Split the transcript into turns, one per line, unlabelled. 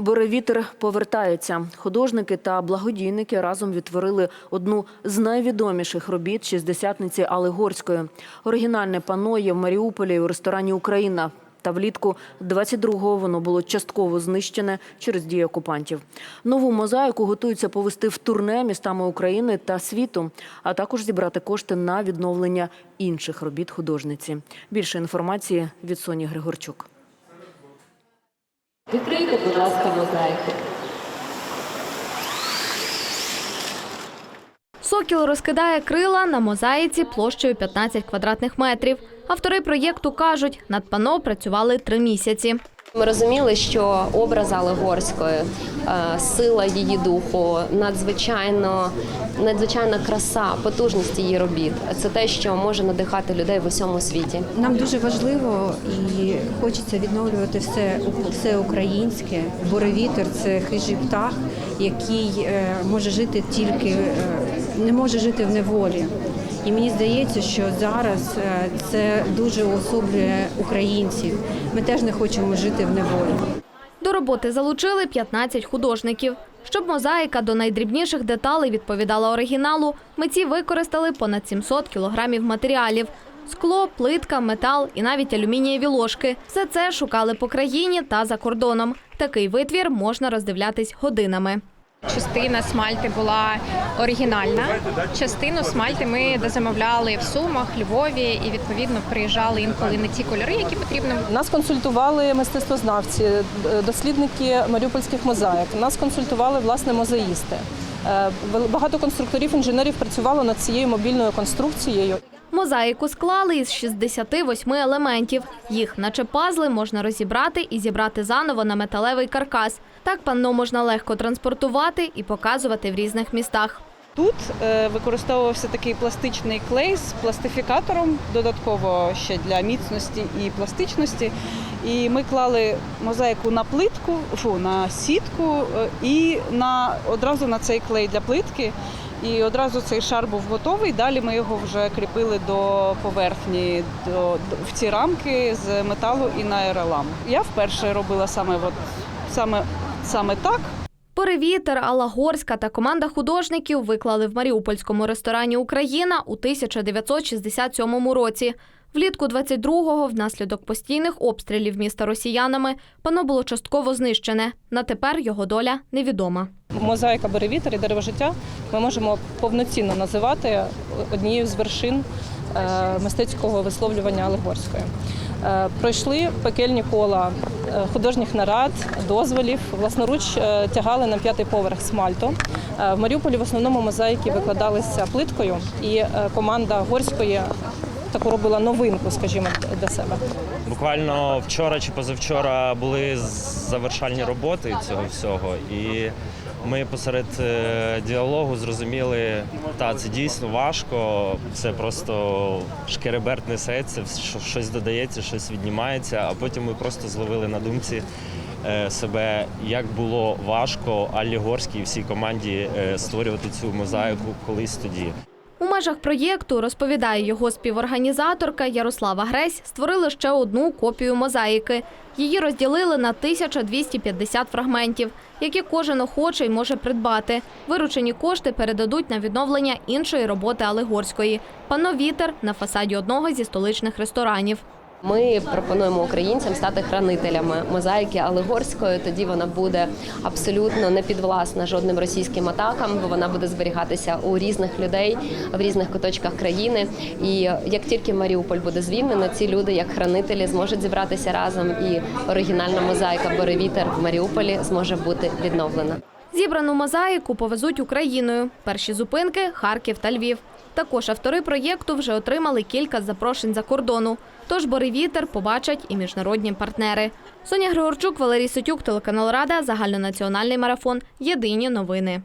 Боревітер повертається. Художники та благодійники разом відтворили одну з найвідоміших робіт шістдесятниці Алли Горської. Оригінальне пано є в Маріуполі у ресторані Україна. Та влітку 22-го воно було частково знищене через дії окупантів. Нову мозаїку готуються повести в турне містами України та світу, а також зібрати кошти на відновлення інших робіт художниці. Більше інформації від Соні Григорчук.
Відкрийте, будь ласка, мозаїку.
Сокіл розкидає крила на мозаїці площею 15 квадратних метрів. Автори проєкту кажуть, над пано працювали три місяці.
Ми розуміли, що образ Алли е, сила її духу, надзвичайно, надзвичайна краса, потужність її робіт це те, що може надихати людей в усьому світі.
Нам дуже важливо і хочеться відновлювати все, все українське. Буревітер це хижий птах, який е, може жити тільки е, не може жити в неволі. І мені здається, що зараз е, це дуже уособлює українців. Ми теж не хочемо жити в неволі.
До роботи залучили 15 художників. Щоб мозаїка до найдрібніших деталей відповідала оригіналу, митці використали понад 700 кілограмів матеріалів. Скло, плитка, метал і навіть алюмінієві ложки. Все це шукали по країні та за кордоном. Такий витвір можна роздивлятись годинами.
Частина смальти була оригінальна. Частину смальти ми дозамовляли в Сумах, Львові і відповідно приїжджали інколи не ті кольори, які потрібно.
Нас консультували мистецтвознавці, е, дослідники маріупольських мозаїк. Нас консультували власне мозаїсти. Е, Багато конструкторів, інженерів працювало над цією мобільною конструкцією.
Мозаїку склали із 68 елементів. Їх, наче пазли, можна розібрати і зібрати заново на металевий каркас. Так панно можна легко транспортувати і показувати в різних містах.
Тут е, використовувався такий пластичний клей з пластифікатором, додатково ще для міцності і пластичності. І ми клали мозаїку на плитку, фу, на сітку е, і на одразу на цей клей для плитки. І одразу цей шар був готовий. Далі ми його вже кріпили до поверхні, до, в ці рамки з металу і на аеролам. Я вперше робила саме, от, саме, саме так.
Перевітер, Алла Горська та команда художників виклали в маріупольському ресторані Україна у 1967 році. Влітку 22-го, внаслідок постійних обстрілів міста росіянами, пано було частково знищене. На тепер його доля невідома.
Мозаїка Беревітер і дерево життя ми можемо повноцінно називати однією з вершин е, мистецького висловлювання Алегорської. Е, Пройшли пекельні кола е, художніх нарад, дозволів. Власноруч тягали на п'ятий поверх смальту. В Маріуполі в основному мозаїки викладалися плиткою, і команда горської таку робила новинку, скажімо, для себе.
Буквально вчора чи позавчора були завершальні роботи цього всього, і ми посеред е, діалогу зрозуміли, та це дійсно важко. Це просто шкереберт несеться, щось додається, щось віднімається. А потім ми просто зловили на думці е, себе, як було важко Аллі Горській і всій команді е, створювати цю мозаїку колись тоді.
Межах проєкту, розповідає його співорганізаторка Ярослава Гресь, створили ще одну копію мозаїки. Її розділили на 1250 фрагментів, які кожен охочий може придбати. Виручені кошти передадуть на відновлення іншої роботи Алегорської – пано «Вітер» на фасаді одного зі столичних ресторанів.
Ми пропонуємо українцям стати хранителями мозаїки Алегорської. Тоді вона буде абсолютно не підвласна жодним російським атакам, бо вона буде зберігатися у різних людей в різних куточках країни. І як тільки Маріуполь буде звільнено, ці люди, як хранителі, зможуть зібратися разом, і оригінальна мозаїка Боревітер в Маріуполі зможе бути відновлена.
Зібрану мозаїку повезуть Україною. Перші зупинки – Харків та Львів. Також автори проєкту вже отримали кілька запрошень за кордону. Тож «Боревітер» побачать і міжнародні партнери. Соня Григорчук, Валерій Сотюк, телеканал Рада, загальнонаціональний марафон. Єдині новини.